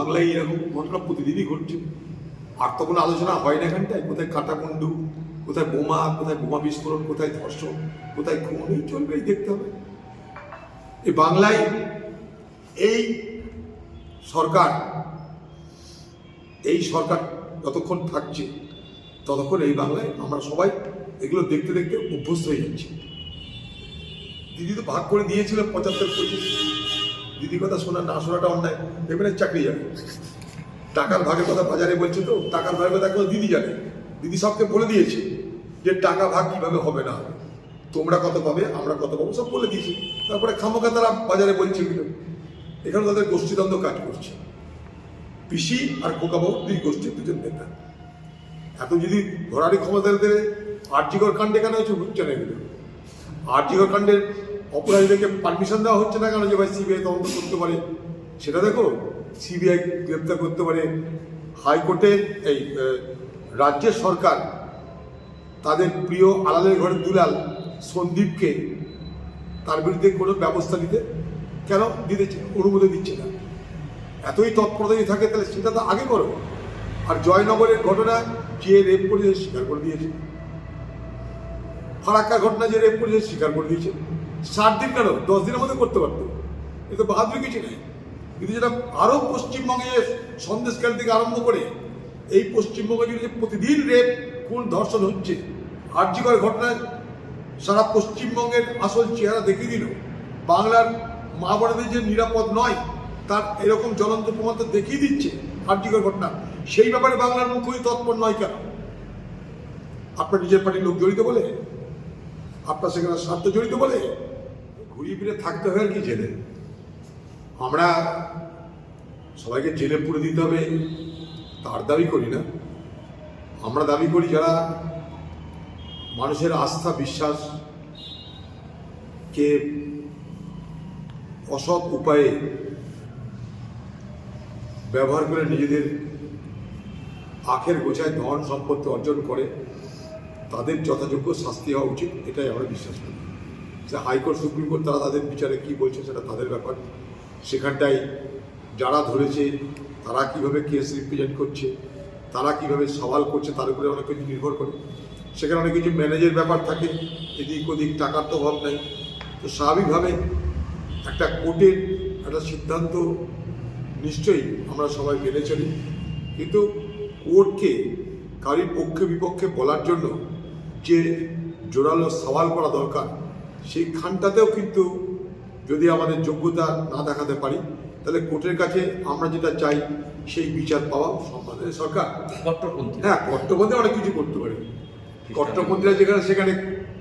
বাংলায় এরকম ঘটনা প্রতিদিনই ঘটছে। আর তো কোনো আলোচনা হয় না এখানটায়, কোথায় কাটাকুণ্ডু, কোথায় বোমা কোথায় বোমা বিস্ফোরণ, কোথায় ধর্ষণ, কোথায় খুন, এই চলবেই দেখতে হবে। এই বাংলায় এই সরকার এই সরকার যতক্ষণ থাকছে, ততক্ষণ এই বাংলায় আমরা সবাই এগুলো দেখতে দেখতে অভ্যস্ত হয়ে যাচ্ছি। দিদি তো ভাগ করে দিয়েছিল পঁচাত্তর পঁচিশ। দিদি কথা শোনা না, শোনাটা অন্যায়। এবারে চাকরি যাবে। টাকার ভাগের কথা বাজারে বলছে তো, টাকার ভাগের কথা এখন দিদি জানে। দিদি সবকে বলে দিয়েছে যে টাকা ভাগ কীভাবে হবে না। তোমরা কত পাবে, আমরা কত পাবো, সব বলে দিয়েছি। তারপরে খামোকা তারা বাজারে বলছে এখানে তাদের গোষ্ঠীদ্বন্দ্ব কাজ করছে। পিসি আর খোকাবাবু দুই গোষ্ঠীর দুজন নেতা। এত যদি ঘোরারি ক্ষমতা দিলে আর্যিকর কাণ্ডে কেন হচ্ছে হচ্ছে না এগুলো আর্যিকর কাণ্ডের অপরাধীদেরকে পারমিশন দেওয়া হচ্ছে না কেন যে ভাই সিবিআই তদন্ত করতে পারে? সেটা দেখো সিবিআই গ্রেপ্তার করতে পারে। হাইকোর্টে এই রাজ্যের সরকার তাদের প্রিয় আলালের ঘরের দুলাল সন্দীপকে তার বিরুদ্ধে কোনো ব্যবস্থা নিতে কেন দিতে অনুমতি দিচ্ছে না? এতই তৎপরতা যদি থাকে, তাহলে সেটা তো আগে করো। আর জয়নগরের ঘটনা যে রেপ করেছে স্বীকার করে দিয়েছে। ফারাক্কা ঘটনা যে রেপ করেছে স্বীকার করে দিয়েছে। ষাট দিন কেন? দশ দিনের মধ্যে করতে পারতো। এ তো বাহাদুরি কিছু নেই। কিন্তু যেটা আরও পশ্চিমবঙ্গে সন্দেশকাল থেকে আরম্ভ করে, এই পশ্চিমবঙ্গে জুড়ে যে প্রতিদিন রেপ, খুন, ধর্ষণ হচ্ছে, আর্যিকর ঘটনায় সারা পশ্চিমবঙ্গের আসল চেহারা দেখিয়ে দিল। বাংলার মা বোনেদের যে নিরাপদ নয়, তার এরকম জ্বলন্ত প্রমাণ তো দেখিয়ে দিচ্ছে আর্যিকর ঘটনা। সেই ব্যাপারে বাংলার মুখ্যই তৎপর নয় কেন? আপনার নিজের পার্টির লোক জড়িত বলে? আপনার সেখানে স্বার্থ জড়িত বলে? ঘুরিয়ে ফিরে থাকতে হয় আর কি জেলে। আমরা সবাইকে জেলে পুরে দিতে হবে, তার দাবি করি না। আমরা দাবি করি যারা মানুষের আস্থা, বিশ্বাস কে অসৎ উপায়ে ব্যবহার করে নিজেদের আখের গোছায় ধন সম্পত্তি অর্জন করে তাদের যথাযোগ্য শাস্তি হওয়া উচিত, এটাই আমরা বিশ্বাস করি। যে হাইকোর্ট, সুপ্রিম কোর্ট, তারা তাদের বিচারে কি বলছে সেটা তাদের ব্যাপার। সেখানটায় যারা ধরেছে, তারা কীভাবে কেস রিপ্রেজেন্ট করছে, তারা কীভাবে সওয়াল করছে, তার উপরে অনেক কিছু নির্ভর করে। সেখানে অনেক কিছু ম্যানেজের ব্যাপার থাকে, এদিক ওদিক টাকার তো অভাব নাই। তো স্বাভাবিকভাবে একটা কোর্টের একটা সিদ্ধান্ত নিশ্চয়ই আমরা সবাই মেনে চলি। কিন্তু কোর্টকে কারির পক্ষে বিপক্ষে বলার জন্য যে জোরালো সওয়াল করা দরকার সেই খানটাতেও কিন্তু যদি আমাদের যোগ্যতা না দেখাতে পারি তাহলে কোর্টের কাছে আমরা যেটা চাই সেই বিচার পাওয়া সম্পাদনের সরকার কট্টরপন্থী। হ্যাঁ কট্টপন্থী অনেক কিছু করতে পারে। কট্টপন্থীরা যেখানে সেখানে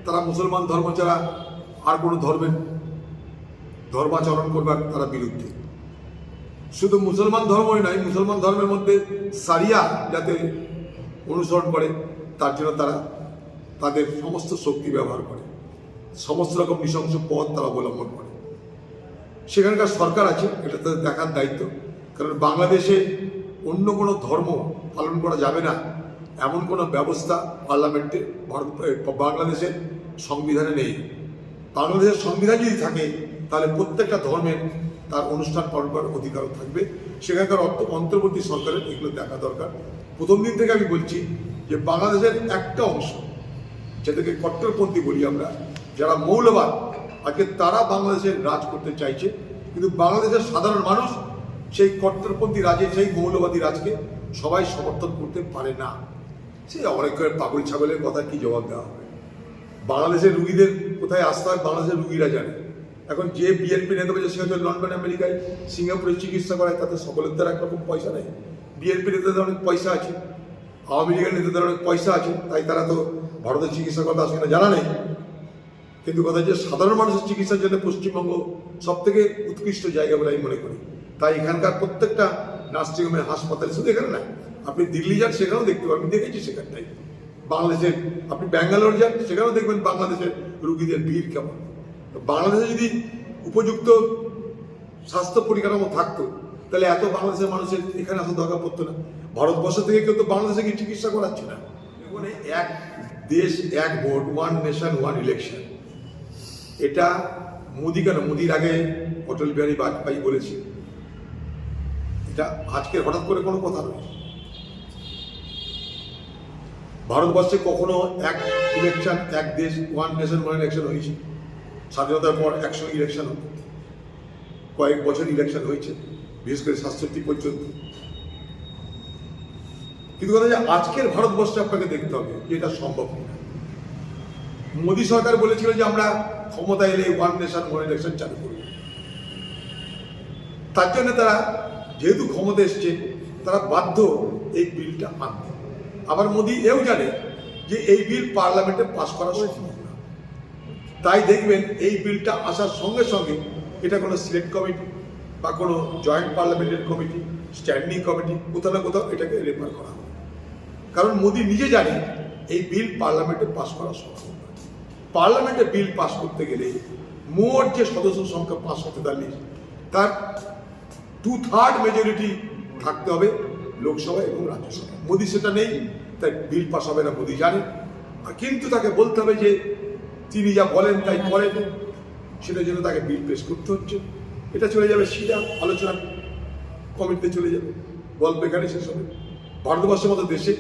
তারা মুসলমান ধর্ম ছাড়া আর কোনো ধর্মের ধর্মাচরণ করবার তারা বিরুদ্ধে। শুধু মুসলমান ধর্মই নয় মুসলমান ধর্মের মধ্যে সারিয়া যাতে অনুসরণ করে তার জন্য তারা তাদের সমস্ত শক্তি ব্যবহার করে, সমস্ত রকম নৃশংস পথ তারা অবলম্বন করে। সেখানকার সরকার আছে, এটা তাদের দেখার দায়িত্ব। কারণ বাংলাদেশে অন্য কোনো ধর্ম পালন করা যাবে না, এমন কোনো ব্যবস্থা পার্লামেন্টে বাংলাদেশের সংবিধানে নেই। বাংলাদেশের সংবিধান যদি থাকে, তাহলে প্রত্যেকটা ধর্মের তার অনুষ্ঠান পালন করার অধিকারও থাকবে। সেখানকার অন্ত- অন্তর্বর্তী সরকারের এগুলো দেখা দরকার। প্রথম দিন থেকে আমি বলছি যে বাংলাদেশের একটা অংশ যেটাকে কট্টরপন্থী বলি আমরা, যারা মৌলবাদ আজকে তারা বাংলাদেশের রাজ করতে চাইছে, কিন্তু বাংলাদেশের সাধারণ মানুষ সেই কট্টরপন্থী রাজে, সেই মৌলবাদী রাজকে সবাই সমর্থন করতে পারে না। সেই অনেক পাগল ছাগলের কথা কি জবাব দেওয়া হবে? বাংলাদেশের রুগীদের কোথায় আসতে হয় বাংলাদেশের রুগীরা জানে। এখন যে বিএনপি নেতা বলছে, সে হচ্ছে লন্ডন, আমেরিকায়, সিঙ্গাপুরে চিকিৎসা করায়, তাতে সকলের দ্বারা একরকম পয়সা নেই। বিএনপি নেতাদের অনেক পয়সা আছে, আওয়ামী লীগের নেতাদের অনেক পয়সা আছে, তাই তারা তো ভারতের চিকিৎসা কথা আসলে জানা নেই। কিন্তু কথা যে সাধারণ মানুষের চিকিৎসার জন্য পশ্চিমবঙ্গ সব থেকে উৎকৃষ্ট জায়গা বলে আমি মনে করি। তাই এখানকার প্রত্যেকটা নার্সিংহোমের হাসপাতাল শুধু এখানে না, আপনি দিল্লি যান, সেখানেও দেখতে পাবেন, আমি দেখেছি সেখানটাই বাংলাদেশের, আপনি ব্যাঙ্গালোর যান, সেখানেও দেখবেন বাংলাদেশের রুগীদের ভিড় কেমন। বাংলাদেশে যদি উপযুক্ত স্বাস্থ্য পরিকাঠামো থাকতো, তাহলে এত বাংলাদেশের মানুষের এখানে আসা দরকার পড়তো না। ভারতবর্ষ থেকে কেউ তো বাংলাদেশে গিয়ে চিকিৎসা করাচ্ছে না। মানে এক দেশ, এক vote one nation one election এটা মোদি কেন? মোদির আগে অটল বিহারী বাজপেয়ী বলেছে। এটা আজকের হঠাৎ করে কোনো কথা নয়। ভারতবর্ষে কখনো এক ইলেকশন এক দেশ ওয়ান নেশন ওয়ান ইলেকশন হয়েছে। স্বাধীনতার পর একশো ইলেকশন কয়েক বছর ইলেকশন হয়েছে, বিশেষ করে সাতষট্টি পর্যন্ত। কিন্তু কথা যে আজকের ভারতবর্ষে আপনাকে দেখতে হবে যে এটা সম্ভব কিনা। মোদী সরকার বলেছিল যে আমরা ক্ষমতা এলে ওয়ান নেশন ওয়ান ইলেকশন চালু করব। তার জন্য তারা যেহেতু ক্ষমতা এসছে, তারা বাধ্য এই বিলটা আনতে আবার মোদী এও জানে যে এই বিল পার্লামেন্টে পাশ করা সম্ভব না। তাই দেখবেন এই বিলটা আসার সঙ্গে সঙ্গে এটা কোনো সিলেক্ট কমিটি বা কোনো জয়েন্ট পার্লামেন্টের কমিটি, স্ট্যান্ডিং কমিটি, কোথাও না কোথাও এটাকে রেফার করা হবে। কারণ মোদী নিজে জানে এই বিল পার্লামেন্টে পাশ করা সম্ভব না পার্লামেন্টে বিল পাশ করতে গেলে মোট যে সদস্য সংখ্যা পাঁচ হতে দাঁড়িয়ে তার টু থার্ড মেজরিটি থাকতে হবে লোকসভা এবং রাজ্যসভা। মোদী সেটা নেই, তাই বিল পাস হবে না মোদী জানে আর কিন্তু তাকে বলতে হবে যে তিনি যা বলেন তাই করেন, সেটার জন্য তাকে বিল পেশ করতে হচ্ছে। এটা চলে যাবে সিধা, আলোচনা কমিটিতে চলে যাবে। গল্প এখানে শেষ হবে। ভারতবর্ষের মতো দেশে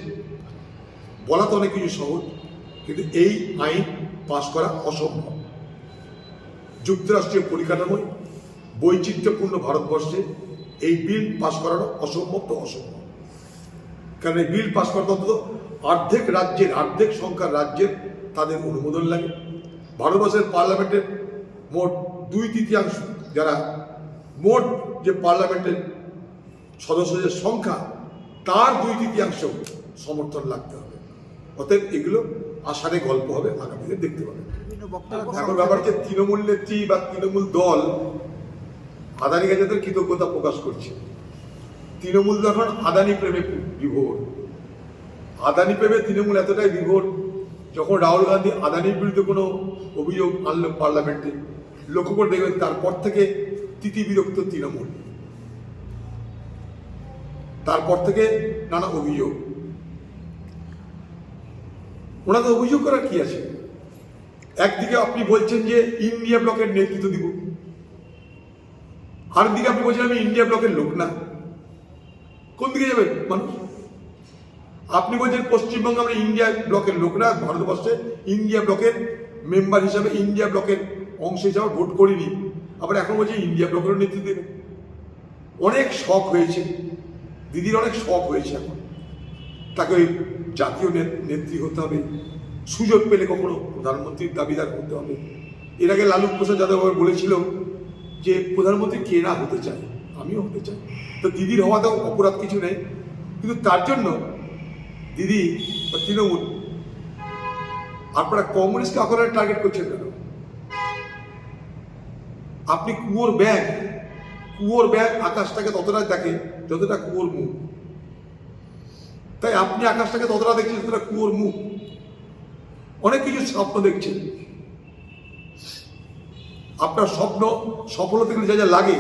বলা তো অনেক কিছু সহজ, কিন্তু এই আইন পাশ করা অসম্ভব। যুক্তরাষ্ট্রীয় পরিকাঠামোয় বৈচিত্র্যপূর্ণ ভারতবর্ষে এই বিল পাশ করানো অসম্ভব তো অসম্ভব। কারণ এই বিল পাশ করতে অন্তত অর্ধেক রাজ্যের, অর্ধেক সংখ্যার রাজ্যের তাদের অনুমোদন লাগে। ভারতবর্ষের পার্লামেন্টের মোট দুই তৃতীয়াংশ, যারা মোট যে পার্লামেন্টের সদস্যদের সংখ্যা তার দুই তৃতীয়াংশ সমর্থন লাগতে হবে। অতএব এগুলো আষাঢ়ে গল্প হবে, আগামীতে দেখতে বিভিন্ন এখন ব্যাপার হচ্ছে তৃণমূল নেত্রী বা তৃণমূল দল আদানি তাদের কৃতজ্ঞতা প্রকাশ করছে। তৃণমূল তো এখন আদানি প্রেমে বিভোর। আদানি প্রেমে তৃণমূল এতটাই বিভোর, যখন রাহুল গান্ধী আদানির বিরুদ্ধে কোনো অভিযোগ আনলো পার্লামেন্টে, লক্ষ্য করে দেখবেন তারপর থেকে তিতি বিরক্ত তৃণমূল। তারপর থেকে নানা অভিযোগ। ওনাদের অভিযোগ করার কি আছে? একদিকে আপনি বলছেন যে ইন্ডিয়া ব্লকের নেতৃত্ব দিব। আরেকদিকে আপনি বলছেন আমি ইন্ডিয়া ব্লকের লোক না। কোন দিকে যাবে মানুষ? আপনি বলছেন পশ্চিমবঙ্গে আমরা ইন্ডিয়া ব্লকের লোক না, ভারতবর্ষে ইন্ডিয়া ব্লকের মেম্বার হিসাবে ইন্ডিয়া ব্লকের অংশ হিসাবে ভোট করিনি। আবার এখন বলছে ইন্ডিয়া ব্লকেরও নেতৃত্ব দেবে। অনেক শখ হয়েছে। দিদির অনেক শখ হয়েছে এখন। তাকে ওই জাতীয় নেত্রী হতে হবে, সুযোগ পেলে কখনো প্রধানমন্ত্রীর দাবিদার করতে হবে। এর আগে লালু প্রসাদ যাদব বলেছিল যে, প্রধানমন্ত্রী কে না হতে চায়? আমিও হতে চাই। তো দিদির হওয়াতেও অপরাধ কিছু নেই। কিন্তু তার জন্য দিদি বা তৃণমূল, আপনারা কংগ্রেসকে আপনারা টার্গেট করছেন কেন? আপনি কুয়োর ব্যাগ কুয়োর ব্যাগ আকাশটাকে ততটা দেখে যতটা কুয়োর মুখ। তাই আপনি আকাশটাকে ততটা দেখছেন যতটা কুয়োর মুখ। অনেক কিছু স্বপ্ন দেখছেন। আপনার স্বপ্ন সফল হতে গেলে যা যা লাগে,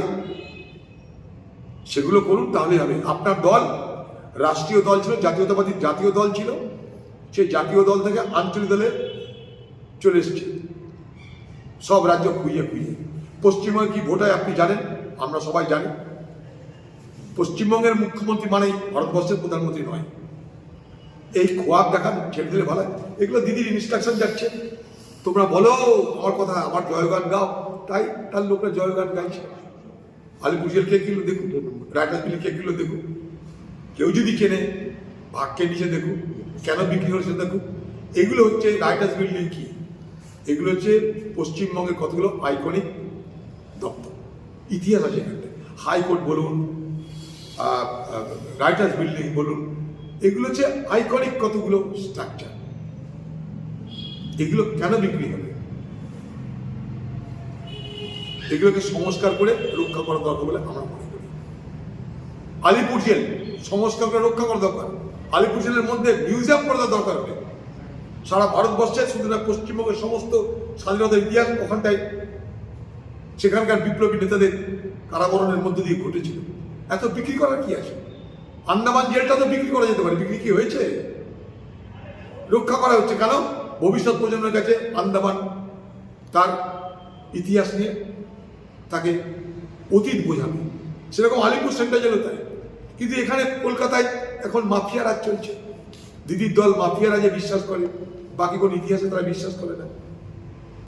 সেগুলো করুন, তাহলে হবে। আপনার দল রাষ্ট্রীয় দল ছিল, জাতীয়তাবাদী জাতীয় দল ছিল, সেই জাতীয় দল থেকে আঞ্চলিক দলে চলে এসেছে। সব রাজ্য খুইয়ে খুইয়ে। পশ্চিমবঙ্গে কি ভোটায় আপনি জানেন? আমরা সবাই জানি, পশ্চিমবঙ্গের মুখ্যমন্ত্রী মানেই ভারতবর্ষের প্রধানমন্ত্রী নয়। এই খোয়াব দেখান ছেড়ে দিলে ভালো। এগুলো দিদির ইনস্ট্রাকশন যাচ্ছে। তোমরা বলো, আমার কথা, আমার জয়গান গাও। তাই তার লোকরা জয়গান গাইছে। আলিপুরজেল কে কিলো দেখুন রাইটার বিল কে কিলো দেখুন কেউ যদি কেনে ভাগকে নিচে দেখুন কেন বিক্রি হচ্ছে দেখুন এগুলো হচ্ছে রাইটার্স বিল্ডিং কি? এগুলো হচ্ছে পশ্চিমবঙ্গের কতগুলো আইকনিক দপ্তর। ইতিহাস আছে এখানে। হাইকোর্ট বলুন রাইটার্স বিল্ডিং বলুন, এগুলো হচ্ছে আইকনিক কতগুলো স্ট্রাকচার এগুলো কেন বিক্রি হবে? এগুলোকে সংস্কার করে রক্ষা করা দরকার বলে আমরা মনে করি। আলিপুর জেল সংস্কার করে রক্ষা করা দরকার। আলিপুর জেলের মধ্যে মিউজিয়াম করা দরকার হবে। সারা ভারতবর্ষে শুধু না পশ্চিমবঙ্গের সমস্ত স্বাধীনতার ইতিহাস ওখানটায় সেখানকার বিপ্লবী নেতাদের কারাবরণের মধ্যে দিয়ে ঘটেছিল। এত বিক্রি করার কি আছে? আন্দামান জেলটা তো বিক্রি করা যেতে পারে। বিক্রি কি হয়েছে? রক্ষা করা হচ্ছে কেন? ভবিষ্যৎ প্রজন্মের কাছে আন্দামান তার ইতিহাস নিয়ে তাকে অতীত বোঝাবে। সেরকম আলিপুর সেন্টার জেলও তাই। কিন্তু এখানে কলকাতায় এখন মাফিয়া রাজ চলছে। দিদির দল মাফিয়া রাজে বিশ্বাস করে, বাকি কোন ইতিহাসে তারা বিশ্বাস করে না।